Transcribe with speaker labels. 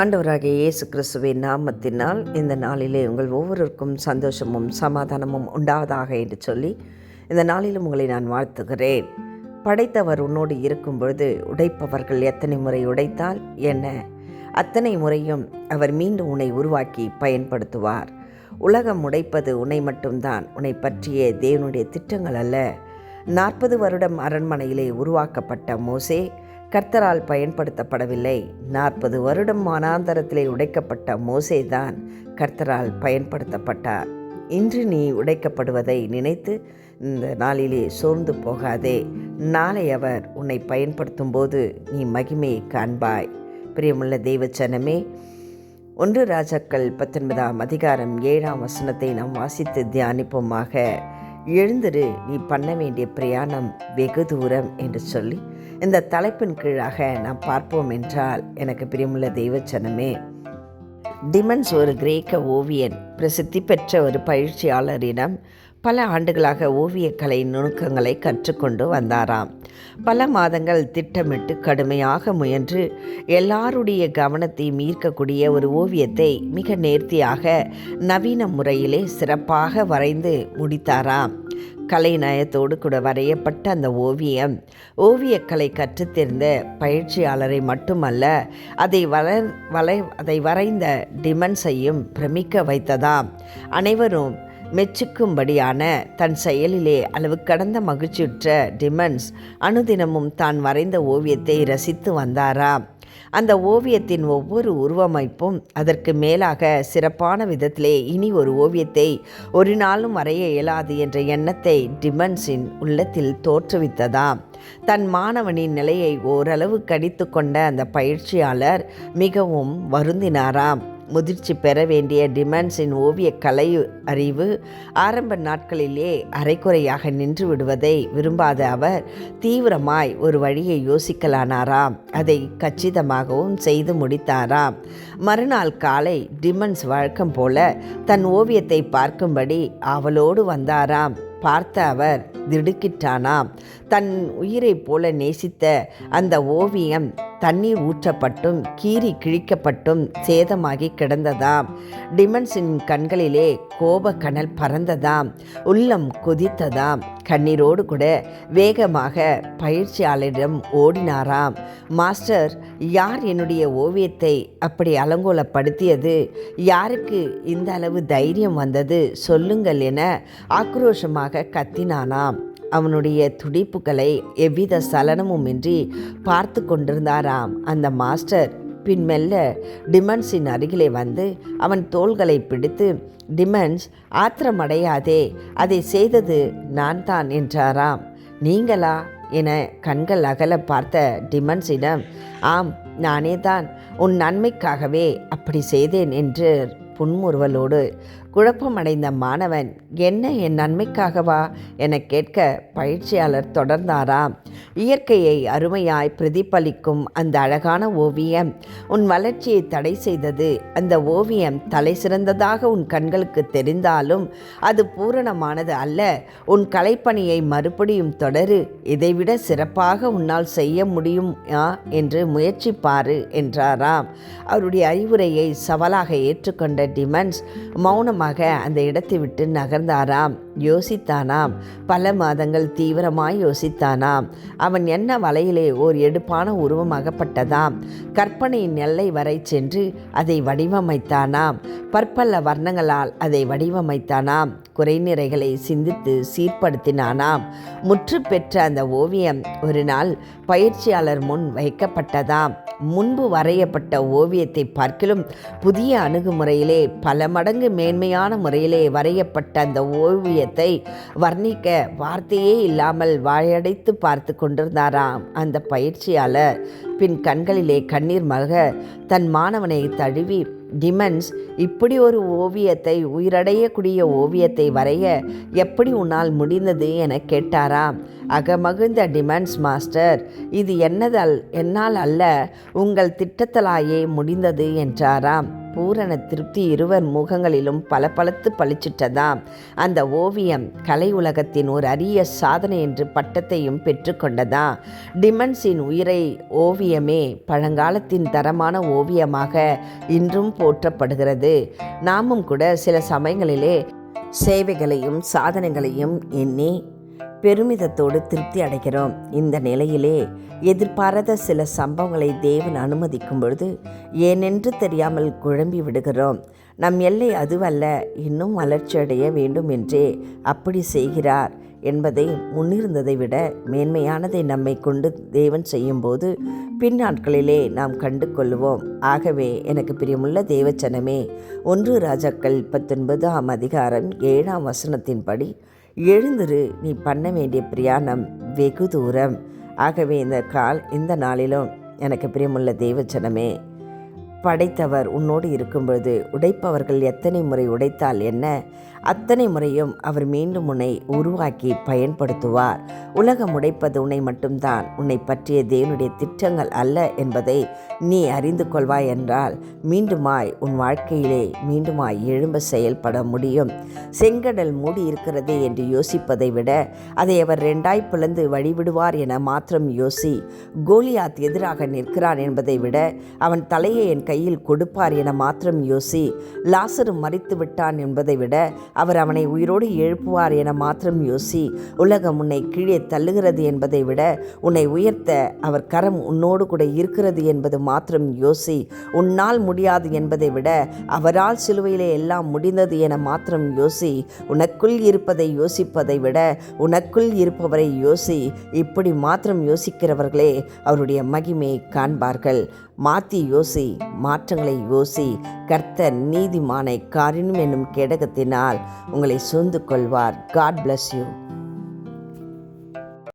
Speaker 1: ஆண்டவராகிய இயேசு கிறிஸ்துவின் நாமத்தினால் இந்த நாளிலே உங்கள் ஒவ்வொருவருக்கும் சந்தோஷமும் சமாதானமும் உண்டாவதாக என்று சொல்லி இந்த நாளிலும் உங்களை நான் வாழ்த்துகிறேன். படைத்தவர் உன்னோடு இருக்கும் பொழுது உடைப்பவர்கள் எத்தனை முறை உடைத்தால் என்ன? அத்தனை முறையும் அவர் மீண்டும் உன்னை உருவாக்கி பயன்படுத்துவார். உலகம் உடைப்பது உன்னை மட்டும்தான் உன்னை பற்றிய தேவனுடைய திட்டங்கள் அல்ல. நாற்பது வருடம் அரண்மனையிலே உருவாக்கப்பட்ட மோசே கர்த்தரால் பயன்படுத்தப்படவில்லை. நாற்பது வருடம் மானாந்தரத்திலே உடைக்கப்பட்ட மோசேதான் கர்த்தரால் பயன்படுத்தப்பட்டார். இன்று நீ உடைக்கப்படுவதை நினைத்து இந்த நாளிலே சோர்ந்து போகாதே. நாளை அவர் உன்னை பயன்படுத்தும் போது நீ மகிமையை காண்பாய். பிரியமுள்ள தெய்வச்சனமே ஒன்று ராஜாக்கள் பத்தொன்பதாம் அதிகாரம் ஏழாம் வசனத்தை நாம் வாசித்து தியானிப்போமாக. எழுந்திரு நீ பண்ண வேண்டிய பிரயாணம் வெகு தூரம் என்று சொல்லி இந்த தலைப்பின் கீழாக நாம் பார்ப்போம் என்றால் எனக்கு பிரியமுள்ள தெய்வச்சனமே டிமன்ஸ் ஒரு கிரேக்க ஓவியன் பிரசித்தி பெற்ற ஒரு பயிற்சியாளரிடம் பல ஆண்டுகளாக ஓவியக்கலை நுணுக்கங்களை கற்றுக்கொண்டு வந்தாராம். பல மாதங்கள் திட்டமிட்டு கடுமையாக முயன்று எல்லாருடைய கவனத்தையும் ஈர்க்கக்கூடிய ஒரு ஓவியத்தை மிக நேர்த்தியாக நவீன முறையிலே சிறப்பாக வரைந்து முடித்தாராம். கலைநயத்தோடு கூட வரையப்பட்ட அந்த ஓவியம் ஓவியக்கலை கற்றுத்தெரிந்த பயிற்சியாளரை மட்டுமல்ல அதை வளர் வளை அதை வரைந்த டிமன்ஸையும் பிரமிக்க வைத்ததாம். அனைவரும் மெச்சுக்கும்படியான தன் செயலிலே அளவு கடந்த மகிழ்ச்சியுற்ற டிமன்ஸ் அனுதினமும் தான் வரைந்த ஓவியத்தை ரசித்து வந்தாராம். அந்த ஓவியத்தின் ஒவ்வொரு உருவமைப்பும் அதற்கு மேலாக சிறப்பான விதத்திலே இனி ஒரு ஓவியத்தை ஒரு நாளும் வரைய இயலாது என்ற எண்ணத்தை டிமன்ஸின் உள்ளத்தில் தோற்றுவித்ததாம். தன் மாணவனின் நிலையை ஓரளவு கடித்து கொண்ட அந்த பயிற்சியாளர் மிகவும் வருந்தினாராம். முதிர்ச்சி பெற வேண்டிய டிமாண்ட்ஸின் ஓவிய கலை அறிவு ஆரம்ப நாட்களிலே அரைக்குறையாக நின்று விடுவதை விரும்பாத அவர் தீவிரமாய் ஒரு வழியை யோசிக்கலானாராம். அதை கச்சிதமாகவும் செய்து முடித்தாராம். மறுநாள் காலை டிமன்ஸ் வழக்கம் போல தன் ஓவியத்தை பார்க்கும்படி அவளோடு வந்தாராம். பார்த்த அவர் திடுக்கிட்டானாம். தன் உயிரைப் போல நேசித்த அந்த ஓவியம் தண்ணீர் ஊற்றப்பட்டும் கீறி கிழிக்கப்பட்டும் சேதமாகி கிடந்ததாம். டிமன்ஸின் கண்களிலே கோப கனல் பறந்ததாம். உள்ளம் கொதித்ததாம். கண்ணீரோடு கூட வேகமாக பயிற்சியாளரிடம் ஓடினாராம். மாஸ்டர் யார் என்னுடைய ஓவியத்தை அப்படி அலங்கோலப்படுத்தியது? யாருக்கு இந்த அளவு தைரியம் வந்தது? சொல்லுங்கள் என ஆக்ரோஷமாக கத்தினானாம். அவனுடைய துடிப்புகளை எவ்வித சலனமுமின்றி பார்த்து கொண்டிருந்தாராம். அந்த மாஸ்டர் பின் மெல்ல டிமன்ஸின் அருகிலே வந்து அவன் தோள்களை பிடித்து டிமன்ஸ் ஆத்திரமடையாதே அதை செய்தது நான் தான் என்றாராம். நீங்களா? என கண்கள் அகல பார்த்த டிமன்ஸிடம் ஆம் நானே தான் உன் நன்மைக்காகவே அப்படி செய்தேன் என்று புன்முறுவலோடு குழப்பமடைந்த மாணவன் என்ன என் நன்மைக்காகவா? என கேட்க பயிற்சியாளர் தொடர்ந்தாராம். இயற்கையை அருமையாய் பிரதிபலிக்கும் அந்த அழகான ஓவியம். உன் வளர்ச்சியை தடை செய்தது. அந்த ஓவியம் தலை சிறந்ததாக உன் கண்களுக்கு தெரிந்தாலும் அது பூரணமானது அல்ல. உன் கலைப்பணியை மறுபடியும் தொடரு. இதைவிட சிறப்பாக உன்னால் செய்ய முடியும்? என்று முயற்சிப்பாரு என்றாராம். அவருடைய அறிவுரையை சவாலாக ஏற்றுக்கொண்ட டிமன்ஸ் மௌனமாக அந்த இடத்தை விட்டு நகர்ந்தாராம். யோசித்தானாம். பல மாதங்கள் தீவிரமாய் யோசித்தானாம். அவன் என்ன வலையிலே ஓர் எடுப்பான உருவம் அகப்பட்டதாம். கற்பனையின் எல்லை வரை சென்று அதை வடிவமைத்தானாம். பற்பல வர்ணங்களால் அதை வடிவமைத்தானாம். குறைநிறைகளை சிந்தித்து சீர்படுத்தினானாம். முற்று பெற்ற அந்த ஓவியம் ஒரு நாள் பயிற்சியாளர் முன் வைக்கப்பட்டதாம். முன்பு வரையப்பட்ட ஓவியத்தை பார்க்கிலும் புதிய அணுகுமுறையிலே பல மடங்கு மேன்மையான முறையிலே வரையப்பட்ட அந்த ஓவியத்தை வர்ணிக்க வார்த்தையே இல்லாமல் வாயடைத்து பார்த்து கொண்டிருந்தாராம் அந்த பயிற்சியாளர். பின் கண்களிலே கண்ணீர் மல்க தன் மாணவனை தழுவி டிமன்ஸ் இப்படி ஒரு ஓவியத்தை உயிரடையக்கூடிய ஓவியத்தை வரைய எப்படி உன்னால் முடிந்தது? என கேட்டாராம். அகமகிழ்ந்த டிமன்ஸ் மாஸ்டர் இது என்னதல் என்னால் அல்ல உங்கள் திட்டத்தலாயே முடிந்தது என்றாராம். பூரண திருப்தி இருவர் முகங்களிலும் பளபளத்து பளிச்சிட்டதாம். அந்த ஓவியம் கலை உலகத்தின் ஒரு அரிய சாதனை என்று பட்டத்தையும் பெற்றுக்கொண்டதா டிமன்ஸின் உயிரை ஓவியமே பழங்காலத்தின் தரமான ஓவியமாக இன்றும் போற்றப்படுகிறது. நாமும் கூட சில சமயங்களிலே சேவைகளையும் சாதனைகளையும் எண்ணி பெருமிதத்தோடு திருப்தி அடைகிறோம். இந்த நிலையிலே எதிர்பாராத சில சம்பவங்களை தேவன் அனுமதிக்கும் பொழுது ஏனென்று தெரியாமல் குழம்பி விடுகிறோம். நம் எல்லை அதுவல்ல இன்னும் வளர்ச்சியடைய வேண்டும் என்றே அப்படி செய்கிறார் என்பதை முன்னிருந்ததை விட மேன்மையானதை நம்மை கொண்டு தேவன் செய்யும்போது பின் நாட்களிலே நாம் கண்டு கொள்வோம் ஆகவே எனக்கு பிரியமுள்ள தேவச்சனமே ஒன்று ராஜாக்கள் பத்தொன்பதாம் அதிகாரம் ஏழாம் வசனத்தின்படி எழுந்துரு நீ பண்ண வேண்டிய பிரயாணம் வெகு தூரம். ஆகவே இந்த கால் இந்த நாளிலும் எனக்கு பிரியமுள்ள தெய்வச்சனமே படைத்தவர் உன்னோடு இருக்கும்பொழுது உடைப்பவர்கள் எத்தனை முறை உடைத்தால் என்ன? அத்தனை முறையும் அவர் மீண்டும் உன்னை உருவாக்கி பயன்படுத்துவார். உலகம் உடைப்பது உன்னை மட்டும்தான். உன்னை பற்றிய தேவனுடைய திட்டங்கள் அல்ல என்பதை நீ அறிந்து கொள்வாய் என்றால் மீண்டுமாய் உன் வாழ்க்கையிலே மீண்டுமாய் எழும்ப செயல்பட முடியும். செங்கடல் மூடி இருக்கிறதே என்று யோசிப்பதை விட அதை அவர் ரெண்டாய் பிளந்து வழிவிடுவார் என மாத்திரம் யோசி கோலியாத் எதிராக நிற்கிறான் என்பதை விட அவன் தலையை என் கையில் கொடுப்பார் என மாத்திரம் யோசி லாசரு மறித்து விட்டான் என்பதை விட அவர் அவனை உயிரோடு எழுப்புவார் என மாத்திரம் யோசி உலகம் உன்னை கீழே தள்ளுகிறது என்பதை விட உன்னை உயர்த்த அவர் கரம் உன்னோடு கூட இருக்கிறது என்பது மாத்திரம் யோசி உன்னால் முடியாது என்பதை விட அவரால் சிலுவையிலே எல்லாம் முடிந்தது என மாத்திரம் யோசி உனக்குள் இருப்பதை யோசிப்பதை விட உனக்குள் இருப்பவரை யோசி இப்படி மாத்திரம் யோசிக்கிறவர்களே அவருடைய மகிமையை காண்பார்கள். மாற்றி யோசி மாற்றங்களை யோசி கர்த்தர் நீதிமானை காரினும் என்னும் கேடகத்தினால் உங்களை சூழ்ந்து கொள்வார். God bless you